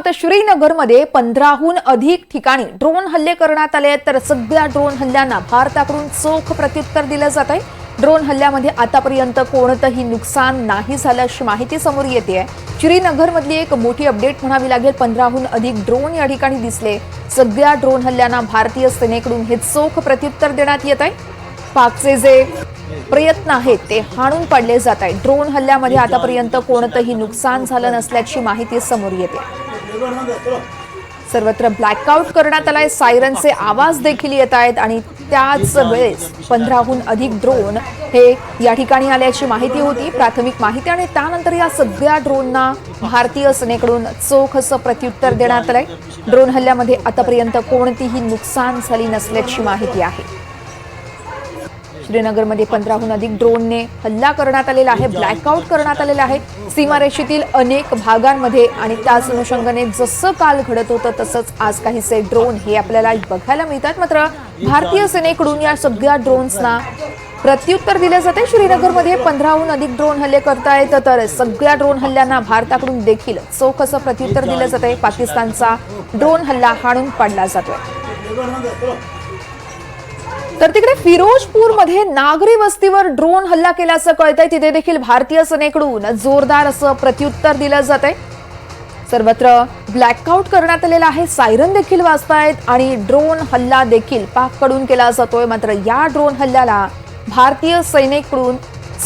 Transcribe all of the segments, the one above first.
आहोत श्रीनगरमध्ये पंधराहून अधिक ठिकाणी ड्रोन हल्ले करण्यात आले आहेत. तर सगळ्या ड्रोन हल्ल्यांना भारताकडून चोख प्रत्युत्तर दिलं जात आहे ड्रोन हल्ल्यामध्ये आतापर्यंत कोणतंही नुकसान नाही झालं अशी माहिती समोर येते आहे. श्रीनगरमधली एक मोठी अपडेट म्हणावी लागेल पंधराहून अधिक ड्रोन या ठिकाणी दिसले. सगळ्या ड्रोन हल्ल्यांना भारतीय सेनेकडून हे चोख प्रत्युत्तर देण्यात येत आहे. पाकचे जे प्रयत्न आहेत ते हाणून पाडले जात आहेत. ड्रोन हल्ल्यामध्ये आतापर्यंत कोणतंही नुकसान झालं नसल्याची माहिती समोर येते. सर्वत्र ब्लॅकआउट करण्यात आलाय. सायरनचे आवाज देखील येत आहेत आणि त्याच वेळेस पंधराहून अधिक ड्रोन हे या ठिकाणी आल्याची माहिती होती. प्राथमिक माहिती आणि त्यानंतर या सगळ्या ड्रोनना भारतीय सेनेकडून चोख असं प्रत्युत्तर देण्यात आलंय. ड्रोन हल्ल्यामध्ये आतापर्यंत कोणतीही नुकसान झाली नसल्याची माहिती आहे. श्रीनगरमध्ये पंधराहून अधिक ड्रोनने हल्ला करण्यात आलेला आहे ब्लॅकआउट करण्यात आलेला आहे. सीमारेषेतील अनेक भागांमध्ये आणि त्याच अनुषंगाने जसं काल घडत होतं तसंच आज काहीसे ड्रोन हे आपल्याला बघायला मिळतात. मात्र भारतीय सेनेकडून या सगळ्या ड्रोन्सना प्रत्युत्तर दिले जाते श्रीनगरमध्ये पंधराहून अधिक ड्रोन हल्ले करतायत तर सगळ्या ड्रोन हल्ल्यांना भारताकडून देखील चोख असं प्रत्युत्तर दिलं जाते पाकिस्तानचा ड्रोन हल्ला हाणून पाडला जातोय. तर तिकडे फिरोजपूरमध्ये नागरी वस्तीवर ड्रोन हल्ला केल्याचं कळतंय. तिथे देखील भारतीय सेनेकडून जोरदार असं प्रत्युत्तर दिलं जात आहे सर्वत्र ब्लॅकआउट करण्यात आलेला आहे. सायरन देखील वाजतायत आणि ड्रोन हल्ला देखील पाककडून केला जातोय. मात्र या ड्रोन हल्ल्याला भारतीय सैनिकडून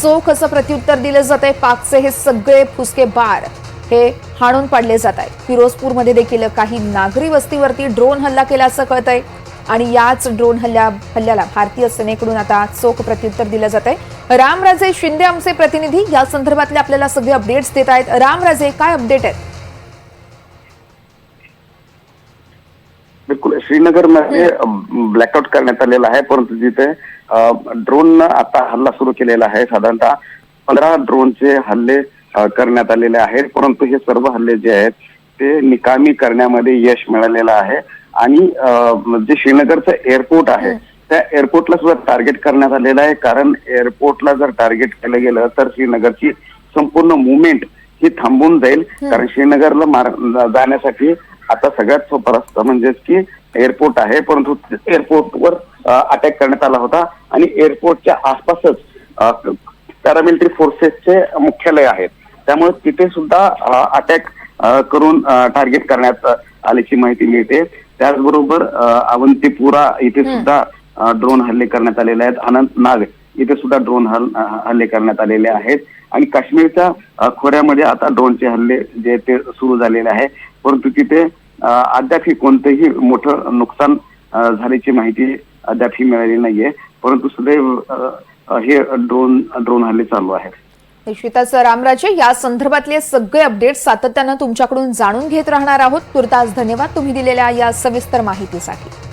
चोख असं प्रत्युत्तर दिलं जात आहे पाकचे हे सगळे फुसके बार हे हाणून पाडले जात आहेत. फिरोजपूरमध्ये देखील काही नागरी वस्तीवरती ड्रोन हल्ला केल्याचं आहे आणि याच ड्रोन हल्ल्या हल्ल्याला भारतीय सेनेकडून आता चोख प्रत्युत्तर दिलं जात आहे रामराजे शिंदे आमचे प्रतिनिधी या संदर्भातले आपल्याला सगळे अपडेट्स देत आहेत. रामराजे काय अपडेट आहेत? बिलकुल श्रीनगरमध्ये ब्लॅकआउट करण्यात आलेला आहे परंतु तिथे ड्रोन आता हल्ला सुरू केलेला आहे साधारणतः पंधरा ड्रोनचे हल्ले करण्यात आलेले आहेत परंतु हे सर्व हल्ले जे आहेत ते निकामी करण्यामध्ये यश मिळालेलं आहे. आणि जे श्रीनगरचं एअरपोर्ट आहे त्या एअरपोर्टला सुद्धा टार्गेट करण्यात आलेलं आहे. कारण एअरपोर्टला जर टार्गेट केलं गेलं तर श्रीनगरची संपूर्ण मुवमेंट ही थांबून जाईल. कारण श्रीनगरला मार जाण्यासाठी आता सगळ्यात सोपं रस्ता म्हणजेच की एअरपोर्ट आहे. परंतु एअरपोर्टवर अटॅक करण्यात आला होता. आणि एअरपोर्टच्या आसपासच पॅरामिलिटरी फोर्सेसचे मुख्यालय आहेत. त्यामुळे तिथे सुद्धा अटॅक करून टार्गेट करण्यात आल्याची माहिती मिळते. त्याचबरोबर अवंतीपुरा इथे सुद्धा ड्रोन हल्ले करण्यात आलेले आहेत. अनंतनाग इथे सुद्धा ड्रोन हल्ले करण्यात आलेले आहेत. आणि काश्मीरच्या खोऱ्यामध्ये आता ड्रोनचे हल्ले जे ते सुरू झालेले आहे. परंतु तिथे अ, अद्यापही कोणतंही मोठं नुकसान झाल्याची माहिती अद्यापही मिळालेली नाहीये. परंतु सदैव हे ड्रोन ड्रोन हल्ले चालू आहेत. निश्चितच रामराजे या संदर्भातले सगळे अपडेट सातत्यानं तुमच्याकडून जाणून घेत राहणार आहोत. तुर्तास धन्यवाद. तुम्ही दिलेल्या या सविस्तर माहितीसाठी.